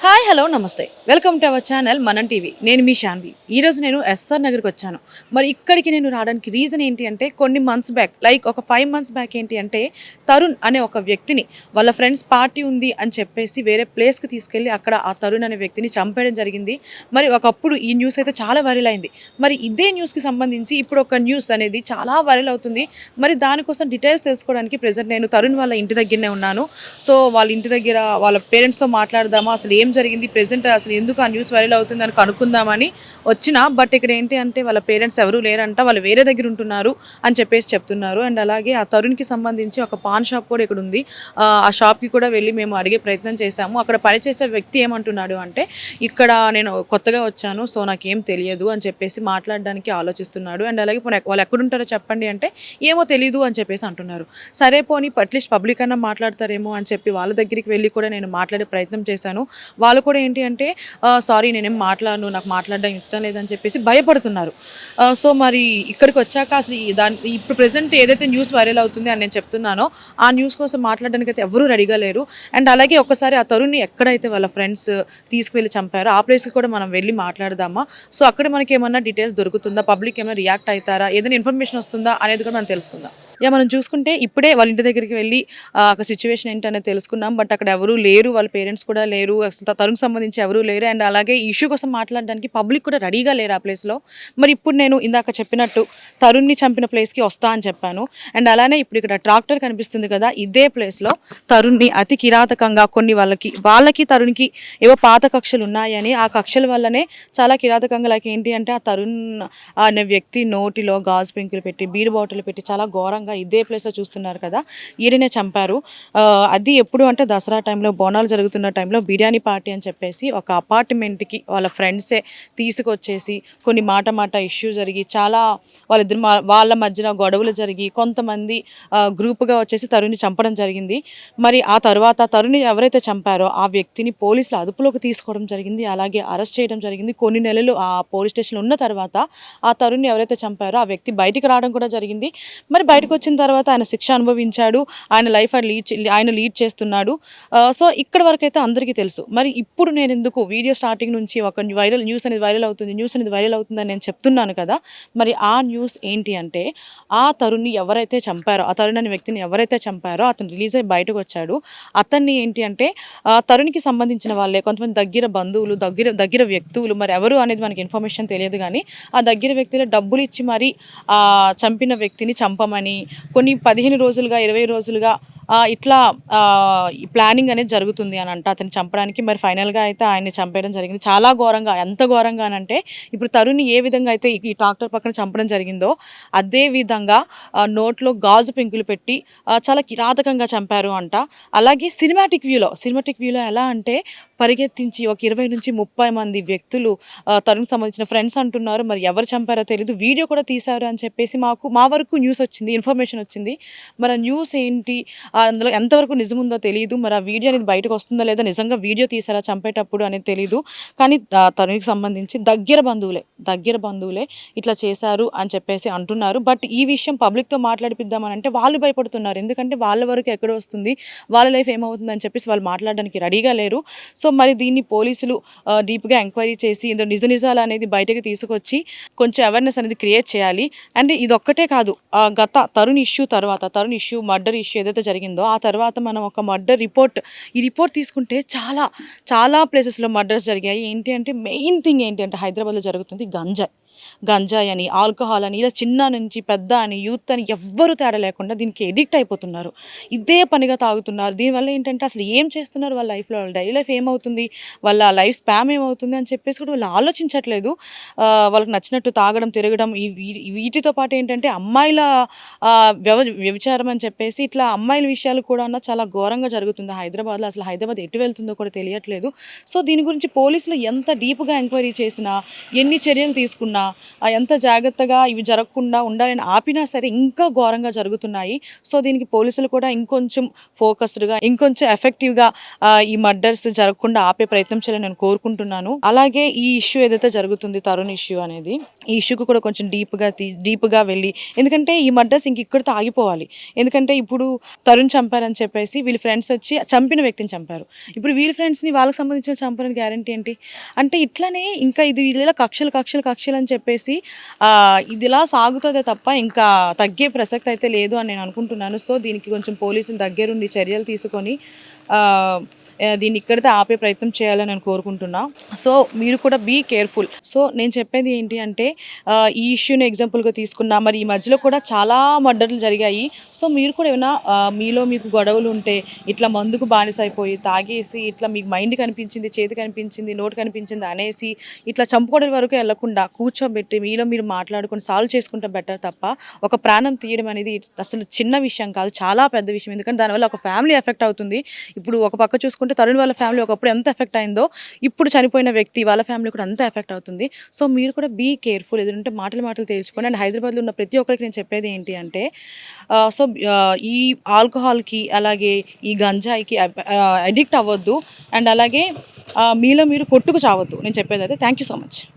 Hi hello నమస్తే. Welcome to our channel మనం TV. నేను మీ షాన్వి. ఈ రోజు నేను ఎస్ఆర్ నగర్కి వచ్చాను. మరి ఇక్కడికి నేను రావడానికి రీజన్ ఏంటి అంటే కొన్ని మంత్స్ బ్యాక్ లైక్ ఒక ఫైవ్ మంత్స్ బ్యాక్ ఏంటి అంటే తరుణ్ అనే ఒక వ్యక్తిని వాళ్ళ ఫ్రెండ్స్ పార్టీ ఉంది అని చెప్పేసి వేరే ప్లేస్కి తీసుకెళ్ళి అక్కడ ఆ తరుణ్ అనే వ్యక్తిని చంపేయడం జరిగింది. మరి ఒకప్పుడు ఈ న్యూస్ అయితే చాలా వైరల్ అయింది. మరి ఇదే న్యూస్కి సంబంధించి ఇప్పుడు ఒక న్యూస్ అనేది చాలా వైరల్ అవుతుంది. మరి దానికోసం డీటెయిల్స్ తెలుసుకోవడానికి ప్రజెంట్ నేను తరుణ్ వాళ్ళ ఇంటి దగ్గరనే ఉన్నాను. సో వాళ్ళ ఇంటి దగ్గర వాళ్ళ పేరెంట్స్తో మాట్లాడదామా? అసలు ఏం జరిగింది. ప్రెసెంట్ అసలు ఎందుకు ఆ న్యూస్ వైరల్ అవుతుంది అని కనుక్కుందామని వచ్చిన బట్ ఇక్కడ ఏంటి అంటే వాళ్ళ పేరెంట్స్ ఎవరు లేరంట వాళ్ళు వేరే దగ్గర ఉంటున్నారు అని చెప్పేసి చెప్తున్నారు. అండ్ అలాగే ఆ తరుణ్కి సంబంధించి ఒక పాన్ షాప్ కూడా ఇక్కడ ఉంది. ఆ, షాప్కి కూడా వెళ్ళి మేము అడిగే ప్రయత్నం చేశాము. అక్కడ పనిచేసే వ్యక్తి ఏమంటున్నాడు అంటే ఇక్కడ నేను కొత్తగా వచ్చాను సో నాకేం తెలియదు అని చెప్పేసి మాట్లాడడానికి ఆలోచిస్తున్నాడు. అండ్ అలాగే పోనీ వాళ్ళు ఎక్కడుంటారో చెప్పండి అంటే ఏమో తెలియదు అని చెప్పేసి అంటున్నారు. సరే పోనీ అట్లీస్ట్ పబ్లిక్ అన్నా మాట్లాడతారేమో అని చెప్పి వాళ్ళ దగ్గరికి వెళ్ళి కూడా నేను మాట్లాడే ప్రయత్నం చేశాను. వాళ్ళు కూడా ఏంటి అంటే సారీ నేనేం మాట్లాడను నాకు మాట్లాడడం ఇష్టం లేదని చెప్పేసి భయపడుతున్నారు. సో మరి ఇక్కడికి వచ్చాక అసలు ఈ దాని ఇప్పుడు ప్రజెంట్ ఏదైతే న్యూస్ వైరల్ అవుతుంది అని నేను చెప్తున్నానో ఆ న్యూస్ కోసం మాట్లాడడానికి అయితే ఎవరూ రెడీగా లేరు. అండ్ అలాగే ఒక్కసారి ఆ తరుణ్ని ఎక్కడైతే వాళ్ళ ఫ్రెండ్స్ తీసుకువెళ్ళి చంపారో ఆ ప్లేస్కి కూడా మనం వెళ్ళి మాట్లాడదామా? సో అక్కడ మనకి ఏమన్నా డీటెయిల్స్ దొరుకుతుందా? పబ్లిక్ ఏమైనా రియాక్ట్ అవుతారా? ఏదైనా ఇన్ఫర్మేషన్ వస్తుందా? అనేది కూడా మనం తెలుసుకుందాం. యా మనం చూసుకుంటే ఇప్పుడే వాళ్ళ ఇంటి దగ్గరికి వెళ్ళి ఆ, ఒక సిచ్యువేషన్ ఏంటనేది తెలుసుకున్నాం. బట్ అక్కడ ఎవరూ లేరు వాళ్ళ పేరెంట్స్ కూడా లేరు. అసలు తరుణ్కి సంబంధించి ఎవరూ లేరు. అండ్ అలాగే ఈ ఇష్యూ కోసం మాట్లాడడానికి పబ్లిక్ కూడా రెడీగా లేరు ఆ ప్లేస్లో మరి ఇప్పుడు నేను ఇందాక చెప్పినట్టు తరుణ్ని చంపిన ప్లేస్కి వస్తా అని చెప్పాను. అండ్ అలానే ఇప్పుడు ఇక్కడ ట్రాక్టర్ కనిపిస్తుంది కదా ఇదే ప్లేస్లో తరుణ్ని అతి కిరాతకంగా కొన్ని వాళ్ళకి వాళ్ళకి తరుణ్కి ఏవో పాత కక్షలు ఉన్నాయని ఆ కక్షల వల్లనే చాలా కిరాతకంగా లైక్ ఏంటి అంటే ఆ తరుణ్ అనే వ్యక్తి నోటిలో గాజు పెంకులు పెట్టి బీర్ బాటిల్ పెట్టి చాలా ఘోరంగా ఇదే ప్లేస్లో చూస్తున్నారు కదా ఈయననే చంపారు. అది ఎప్పుడు అంటే దసరా టైంలో బోనాలు జరుగుతున్న టైంలో బిర్యానీ పార్టీ పార్టీ అని చెప్పేసి ఒక అపార్ట్మెంట్కి వాళ్ళ ఫ్రెండ్సే తీసుకొచ్చేసి కొన్ని మాట మాట ఇష్యూ జరిగి చాలా వాళ్ళిద్దరు వాళ్ళ మధ్యన గొడవలు జరిగి కొంతమంది గ్రూప్గా గ్రూపుగా వచ్చేసి తరుణ్ని చంపడం జరిగింది. మరి ఆ తర్వాత తరుణ్ని ఎవరైతే చంపారో ఆ వ్యక్తిని పోలీసులు అదుపులోకి తీసుకోవడం జరిగింది. అలాగే అరెస్ట్ చేయడం జరిగింది. కొన్ని నెలలు ఆ పోలీస్ స్టేషన్లో ఉన్న తర్వాత ఆ తరుణ్ని ఎవరైతే చంపారో ఆ వ్యక్తి బయటికి రావడం కూడా జరిగింది. మరి బయటకు వచ్చిన తర్వాత ఆయన శిక్ష అనుభవించాడు. ఆయన లైఫ్ ఆయన లీడ్ ఆయన లీడ్ చేస్తున్నాడు. సో ఇక్కడ వరకు అయితే అందరికీ తెలుసు. మరి ఇప్పుడు నేను ఎందుకు వీడియో స్టార్టింగ్ నుంచి ఒక వైరల్ న్యూస్ అనేది వైరల్ అవుతుంది న్యూస్ అనేది వైరల్ అవుతుందని నేను చెప్తున్నాను కదా మరి ఆ న్యూస్ ఏంటి అంటే ఆ తరుణ్ని ఎవరైతే చంపారో ఆ తరుణ్ అనే వ్యక్తిని ఎవరైతే చంపారో అతను రిలీజ్ అయ్యి బయటకు వచ్చాడు. అతన్ని ఏంటి అంటే ఆ తరుణ్కి సంబంధించిన వాళ్ళే కొంతమంది దగ్గర బంధువులు దగ్గర దగ్గర వ్యక్తులు మరి ఎవరు అనేది మనకి ఇన్ఫర్మేషన్ తెలియదు కానీ ఆ దగ్గర వ్యక్తులు డబ్బులు ఇచ్చి మరి ఆ చంపిన వ్యక్తిని చంపమని కొన్ని పదిహేను రోజులుగా ఇరవై రోజులుగా ఇట్లా ఈ ప్లానింగ్ అనేది జరుగుతుంది అని అంట అతను చంపడానికి. మరి ఫైనల్గా అయితే ఆయన్ని చంపేయడం జరిగింది. చాలా ఘోరంగా ఎంత ఘోరంగా అని అంటే ఇప్పుడు తరుణ్ ఏ విధంగా అయితే ఈ- డాక్టర్ ట్రాక్టర్ పక్కన చంపడం జరిగిందో అదే విధంగా నోట్లో గాజు పెంకులు పెట్టి చాలా కిరాతకంగా చంపారు అంట. అలాగే సినిమాటిక్ వ్యూలో సినిమాటిక్ వ్యూలో ఎలా అంటే పరిగెత్తించి ఒక ఇరవై నుంచి ముప్పై మంది వ్యక్తులు తరుణ్ తరుణ్కి సంబంధించిన ఫ్రెండ్స్ అంటున్నారు మరి ఎవరు చంపారో తెలియదు వీడియో కూడా తీశారు అని చెప్పేసి మాకు మా వరకు న్యూస్ వచ్చింది ఇన్ఫర్మేషన్ వచ్చింది. మరి ఆ న్యూస్ ఏంటి అందులో ఎంతవరకు నిజముందో తెలియదు మరి ఆ వీడియో అనేది బయటకు వస్తుందో లేదో నిజంగా వీడియో తీసారా చంపేటప్పుడు అనేది తెలియదు కానీ తనకి సంబంధించి దగ్గర బంధువులే దగ్గర బంధువులే ఇట్లా చేశారు అని చెప్పేసి అంటున్నారు. బట్ ఈ విషయం పబ్లిక్తో మాట్లాడిపిద్దామని అంటే వాళ్ళు భయపడుతున్నారు. ఎందుకంటే వాళ్ళ వరకు ఎక్కడ వస్తుంది వాళ్ళ లైఫ్ ఏమవుతుంది అని చెప్పేసి వాళ్ళు మాట్లాడడానికి రెడీగా లేరు. సో మరి దీన్ని పోలీసులు డీప్గా ఎంక్వైరీ చేసి ఇందులో నిజ నిజాలు అనేది బయటకు తీసుకొచ్చి కొంచెం అవేర్నెస్ అనేది క్రియేట్ చేయాలి. అండ్ ఇదొక్కటే కాదు ఆ, గత తరుణ్ ఇష్యూ తర్వాత తరుణ్ ఇష్యూ మర్డర్ ఇష్యూ ఏదైతే జరిగిందో ఆ తర్వాత మనం ఒక మర్డర్ రిపోర్ట్ ఈ రిపోర్ట్ తీసుకుంటే చాలా చాలా ప్లేసెస్లో మర్డర్స్ జరిగాయి. ఏంటి అంటే మెయిన్ థింగ్ ఏంటి అంటే హైదరాబాద్లో జరుగుతుంది గంజాయి. గంజాయి అని ఆల్కహాల్ అని ఇలా చిన్న నుంచి పెద్ద అని యూత్ అని ఎవ్వరు తేడా లేకుండా దీనికి ఎడిక్ట్ అయిపోతున్నారు. ఇదే పనిగా తాగుతున్నారు. దీనివల్ల ఏంటంటే అసలు ఏం చేస్తున్నారు వాళ్ళ లైఫ్లో? వాళ్ళ డైలీ లైఫ్ ఏమవుతుంది? వాళ్ళ లైఫ్ స్పామ్ ఏమవుతుంది అని చెప్పేసి కూడా వాళ్ళు ఆలోచించట్లేదు. వాళ్ళకి నచ్చినట్టు తాగడం తిరగడం వీటితో పాటు ఏంటంటే అమ్మాయిల వ్యవ వ్యభిచారం అని చెప్పేసి ఇట్లా అమ్మాయిల విషయాలు కూడా చాలా ఘోరంగా జరుగుతుంది హైదరాబాద్లో. అసలు హైదరాబాద్ ఎటు వెళ్తుందో కూడా తెలియట్లేదు. సో దీని గురించి పోలీసులు ఎంత డీప్గా ఎంక్వైరీ చేసినా ఎన్ని చర్యలు తీసుకున్నా ఎంత జాగ్రత్తగా ఇవి జరగకుండా ఉండాలని ఆపినా సరే ఇంకా ఘోరంగా జరుగుతున్నాయి. సో దీనికి పోలీసులు కూడా ఇంకొంచెం ఫోకస్డ్గా ఇంకొంచెం ఎఫెక్టివ్గా ఈ మర్డర్స్ జరగకుండా ఆపే ప్రయత్నం చేయాలని నేను కోరుకుంటున్నాను. అలాగే ఈ ఇష్యూ ఏదైతే జరుగుతుంది తరుణ్ ఇష్యూ అనేది ఈ ఇష్యూకి కూడా కొంచెం డీప్గా తీ డీప్గా వెళ్ళి ఎందుకంటే ఈ మర్డర్స్ ఇంక ఇక్కడితో ఆగిపోవాలి. ఎందుకంటే ఇప్పుడు తరుణ్ చంపారని చెప్పేసి వీళ్ళ ఫ్రెండ్స్ వచ్చి చంపిన వ్యక్తిని చంపారు. ఇప్పుడు వీళ్ళ ఫ్రెండ్స్ని వాళ్ళకి సంబంధించిన చంపారని గ్యారంటీ ఏంటి? అంటే ఇట్లానే ఇంకా ఇది వీళ్ళ కక్షలు కక్షలు కక్షలు అని చెప్పేసి ఇదిలా సాగుతుంది సాగుతుందే తప్ప ఇంకా తగ్గే ప్రసక్తి అయితే లేదు అని నేను అనుకుంటున్నాను. సో దీనికి కొంచెం పోలీసులు దగ్గరుండి చర్యలు తీసుకొని దీన్ని ఇక్కడితే ఆపే ప్రయత్నం చేయాలని నేను కోరుకుంటున్నా. సో మీరు కూడా బీ కేర్ఫుల్ సో నేను చెప్పేది ఏంటి అంటే ఈ ఇష్యూని ఎగ్జాంపుల్గా తీసుకున్నా మరి ఈ మధ్యలో కూడా చాలా మర్డర్లు జరిగాయి. సో మీరు కూడా ఏమైనా మీలో మీకు గొడవలు ఉంటే ఇట్లా మందుకు బానిస అయిపోయి తాగేసి ఇట్లా మీకు మైండ్ కనిపించింది చేతి కనిపించింది నోటు కనిపించింది అనేసి ఇట్లా చంపుకోవడం వరకు వెళ్ళకుండా కూర్చోబెట్టి మీలో మీరు మాట్లాడుకొని సాల్వ్ చేసుకుంటే బెటర్ తప్ప ఒక ప్రాణం తీయడం అనేది అసలు చిన్న విషయం కాదు చాలా పెద్ద విషయం. ఎందుకంటే దానివల్ల ఒక ఫ్యామిలీ ఎఫెక్ట్ అవుతుంది. ఇప్పుడు ఒక పక్క చూసుకుంటే తరుణ్ వాళ్ళ ఫ్యామిలీ ఒకప్పుడు ఎంత ఎఫెక్ట్ అయిందో ఇప్పుడు చనిపోయిన వ్యక్తి వాళ్ళ ఫ్యామిలీ కూడా అంత ఎఫెక్ట్ అవుతుంది. సో మీరు కూడా బీ కేర్ఫుల్ ఎదురుంటే మాటలు మాటలు తేల్చుకోండి. అండ్ హైదరాబాద్లో ఉన్న ప్రతి ఒక్కరికి నేను చెప్పేది ఏంటి అంటే సో ఈ ఆల్కహాల్కి అలాగే ఈ గంజాయికి అడిక్ట్ అవ్వద్దు. అండ్ అలాగే మీలో మీరు కొట్టుకు చావద్దు. నేను చెప్పేది అయితే థ్యాంక్ యూ సో మచ్